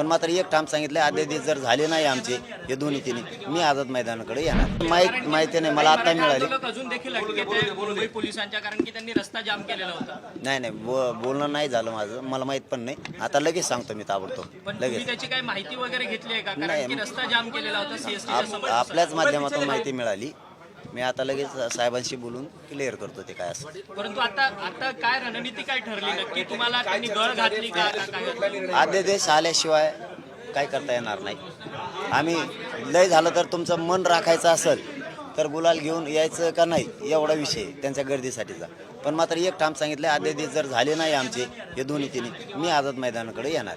पण मात्र एक ठाम सांगितलं आदेश जर झाले नाही आमचे हे दोन्ही तिन्ही. मी आझाद मैदानाकडे येणार. माहीत माहिती नाही मला आता मिळाली. पोलिसांच्या कारण की त्यांनी रस्ता जाम केलेला होता. नाही नाही बोलणं नाही झालं माझं. मला माहीत पण नाही. आता लगेच सांगतो मी ताबडतोब. लगेच. त्याची काही माहिती वगैरे घेतली आहे का? रस्ता जाम केलेला होता आपल्याच माध्यमातून माहिती मिळाली. मी आता लगेच साहेबांशी बोलून क्लिअर करतो ते काय असं परंतु आता आता काय रणनीती काय ठरली? नक्की तुम्हाला त्यांनी गळ घातली का? काय आल्याशिवाय काय करता येणार नाही. आम्ही लय झालं तर तुमचं मन राखायचं असेल तर गुलाल घेऊन यायचं का नाही एवढा विषय आहे त्यांच्या गर्दीसाठीचा. पण मात्र एक ठाम सांगितलं आदेश जर झाले नाही आमचे हे दोन्ही तिन्ही मी आझाद मैदानाकडे येणार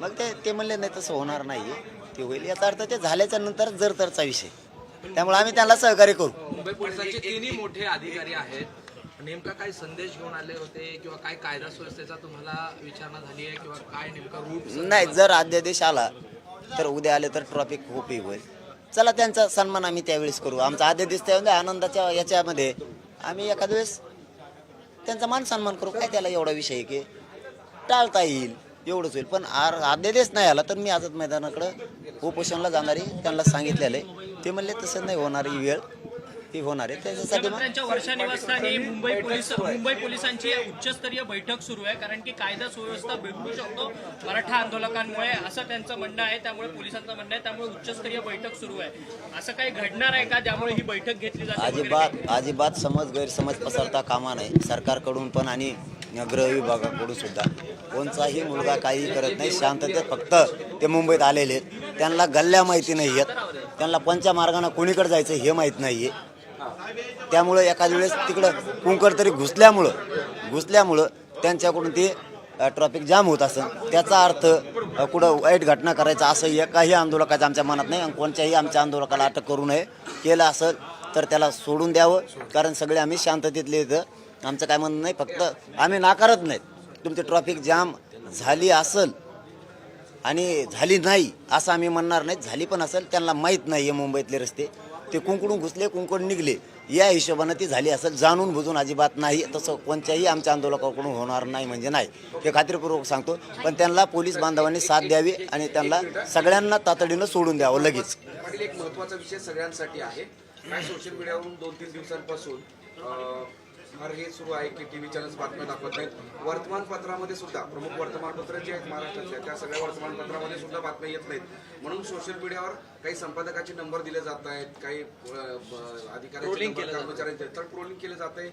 मग ते ते म्हणले नाही तसं होणार नाही ते होईल. याचा अर्थ ते झाल्याच्यानंतर जर तरचा विषय त्यामुळे आम्ही त्यांना सहकार्य करू. मुंबई पोलिसांचे तिन्ही मोठे अधिकारी आहेत. नेमका काय संदेश घेऊन आले होते किंवा काय कायदा सुव्यवस्थेचा तुम्हाला विचारणा झाली आहे किंवा काय नेमका रूट नाही जर अध्यादेश आला तर उद्या आले तर ट्रॉफिक खूप होईल. चला त्यांचा सन्मान आम्ही त्यावेळेस करू. आमचा अध्यादेश त्यामध्ये आनंदाच्या याच्यामध्ये. आम्ही एखाद्या वेळेस त्यांचा मान सन्मान करू काय त्याला एवढा विषय आहे की टाळता येईल एवढंच होईल. पण आर अध्यादेश नाही आला तर मी आझाद मैदानाकडं उपोषणला जाणारी त्यांना सांगितलेलं आहे. ते म्हणले तसं नाही होणार ही वेळ. ती होणार आहे. त्याच्यासाठी मग मुख्यमंत्र्यांच्या वर्षा निवासस्थानी मुंबई पोलीस मुंबई पोलिसांची उच्चस्तरीय बैठक सुरू आहे. कारण की कायदा सुव्यवस्था बिघडू शकतो मराठा आंदोलकांमुळे असं त्यांचं म्हणणं आहे. त्यामुळे पोलिसांचं म्हणणं आहे. त्यामुळे उच्चस्तरीय बैठक सुरू आहे. असं काही घडणार आहे का? ज्यामुळे ही बैठक घेतली जाते? अजिबात अजिबात समज गैरसमज पसरता कामा नाही सरकारकडून पण आणि गृह विभागाकडून सुद्धा. कोणताही मुलगा काही करत नाही. शांततेत फक्त ते मुंबईत आलेले आहेत. त्यांना गल्ल्या माहिती नाही आहेत. त्यांना पंचा मार्गाने कोणीकडे जायचं हे माहीत नाही आहे त्यामुळं एखाद्या वेळेस तिकडं कुंकड तरी घुसल्यामुळं घुसल्यामुळं त्यांच्याकडून ते ट्रॉफिक जाम होत असं त्याचा अर्थ कुठं वाईट घटना करायचा असं एकाही आंदोलकाचं आमच्या मनात नाही आणि कोणत्याही आमच्या आंदोलकाला अटक करू नये. केलं असेल तर त्याला सोडून द्यावं कारण सगळे आम्ही शांततेतले इथं. आमचं काय म्हणणं नाही फक्त आम्ही नाकारत नाहीत. तुमची ट्रॉफिक जाम झाली असेल आणि झाली नाही असं आम्ही म्हणणार नाही. झाली पण असेल त्यांना माहीत नाही आहे मुंबईतले रस्ते. ते कुंकडून घुसले कुंकड निघले. या हिशोबानं ती झाली असेल जाणून बुजून अजिबात नाही. तसं कोणत्याही आमच्या आंदोलकाकडून होणार नाही म्हणजे नाही. हे खात्रीपूर्वक सांगतो. पण त्यांना पोलीस बांधवांनी साथ द्यावी आणि त्यांना सगळ्यांना तातडीनं सोडून द्यावं लगेच. एक महत्त्वाचा विषय सगळ्यांसाठी आहे. सोशल मीडियावरून दोन तीन दिवसांपासून फार हे सुरू आहे की टीव्ही चॅनल्स बातम्या दाखवत नाहीत. वर्तमानपत्रामध्ये सुद्धा प्रमुख वर्तमानपत्र जे आहेत महाराष्ट्रातल्या त्या सगळ्या वर्तमानपत्रामध्ये सुद्धा बातम्या येत नाहीत. म्हणून सोशल मीडियावर काही संपादकाचे नंबर दिले जात आहेत काही अं, ब- अधिकाऱ्यांचे नंबर कर्मचाऱ्यांचे तर ट्रोलिंग केलं जात आहे.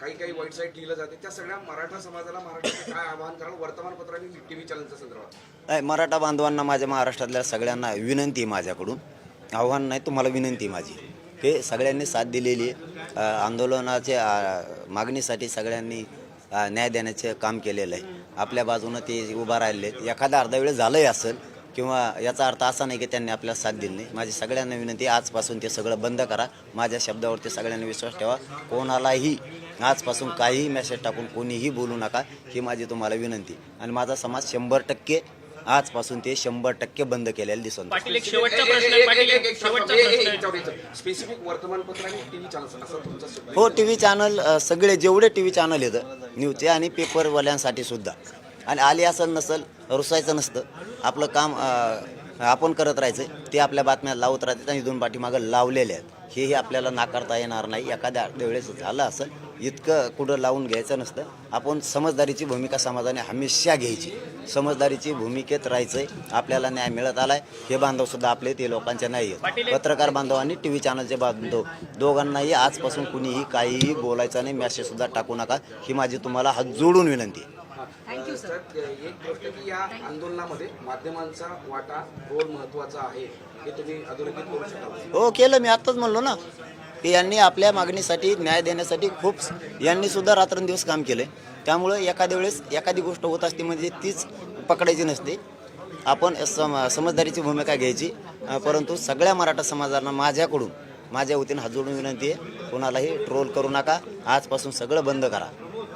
काही काही वाईट साईट लिहिलं जाते त्या सगळ्या मराठा समाजाला महाराष्ट्राचे काय आवाहन कराल वर्तमानपत्रांनी टीव्ही चॅनलच्या संदर्भात. नाही मराठा बांधवांना माझ्या महाराष्ट्रातल्या सगळ्यांना विनंती आहे माझ्याकडून. आव्हान नाही तुम्हाला विनंती आहे माझी. हे सगळ्यांनी साथ दिलेली आहे. आंदोलनाच्या मागणीसाठी सगळ्यांनी न्याय देण्याचे काम केलेलं आहे. आपल्या बाजूनं ते उभा राहिले एखादा अर्धा वेळ झालंही असेल किंवा याचा अर्थ असा नाही की त्यांनी आपल्याला साथ दिली नाही. माझी सगळ्यांना विनंती आजपासून ते सगळं बंद करा. माझ्या शब्दावरती सगळ्यांनी विश्वास ठेवा. कोणालाही आजपासून काहीही मेसेज टाकून कोणीही बोलू नका. ही माझी तुम्हाला विनंती आणि माझा समाज शंभर टक्के आजपासून ते शंभर टक्के बंद केलेलं दिसून येतं. पाटील एक शेवटचा प्रश्न आहे. पाटील एक शेवटचा प्रश्न आहे. स्पेसिफिक वर्तमानपत्र आणि टीव्ही चॅनल्स असा तुमचा शब्द हो टी व्ही चॅनल अ, सगळे जेवढे टी व्ही चॅनल येतं न्यूजचे आणि पेपरवाल्यांसाठी सुद्धा. आणि आले असेल नसेल रुसायचं नसतं. आपलं काम अ, आपण करत राहायचं ते आपल्या बातम्या लावत राहतात आणि इथून पाठीमागं लावलेले आहेत. हेही आपल्याला नाकारता येणार नाही. एखाद्या वेळेस झालं असेल इतकं कुठं लावून घ्यायचं नसतं. आपण समजदारीची भूमिका समाजाने हमेशा घ्यायची. समजदारीची भूमिकेत राहायचंय. आपल्याला न्याय मिळत आलाय. हे बांधव सुद्धा आपले ते लोकांचे नाही आहेत. पत्रकार बांधवांनी टी व्ही चॅनलचे बांधव. दोघांनाही आजपासून कुणीही काहीही बोलायचं नाही. मॅसेज सुद्धा टाकू नका. ही माझी तुम्हाला हात जोडून विनंती. आहे एक गोष्ट की या आंदोलनामध्ये माध्यमांचा वाटा रोल महत्त्वाचा आहे. हे तुम्ही अधोरेखित करू शकता हो केलं मी. आत्ताच म्हणलो ना. की यांनी आपल्या मागणीसाठी न्याय देण्यासाठी खूप यांनी सुद्धा रात्रंदिवस काम केलं त्यामुळं एखाद्या वेळेस एखादी गोष्ट होत असते म्हणजे तीच पकडायची नसते. आपण सम समजदारीची भूमिका घ्यायची. परंतु सगळ्या मराठा समाजाला माझ्याकडून माझ्या वतीनं हात जोडून विनंती आहे कोणालाही ट्रोल करू नका. आजपासून सगळं बंद करा.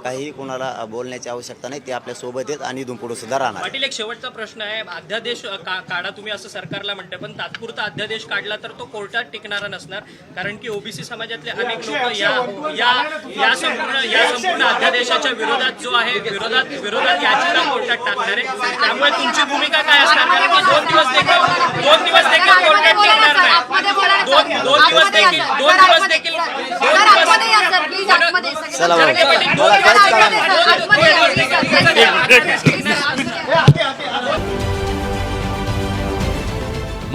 काही कुणाला बोलण्याची आवश्यकता नाही ते आपल्यासोबत आहेत आणि इथून पुढे सुद्धा राहणार पाटील एक शेवटचा प्रश्न आहे. अध्यादेश का- काढा तुम्ही असं सरकारला म्हणते पण तात्पुरता अध्यादेश काढला तर तो कोर्टात टिकणारा नसणार कारण की ओबीसी समाजातले अनेक लोक या या या संपूर्ण या संपूर्ण अध्यादेशाच्या विरोधात जो आहे विरोधात विरोधात याचिका कोर्टात टाकणार आहे. त्यामुळे तुमची भूमिका काय असणार? कारण की दोन दिवस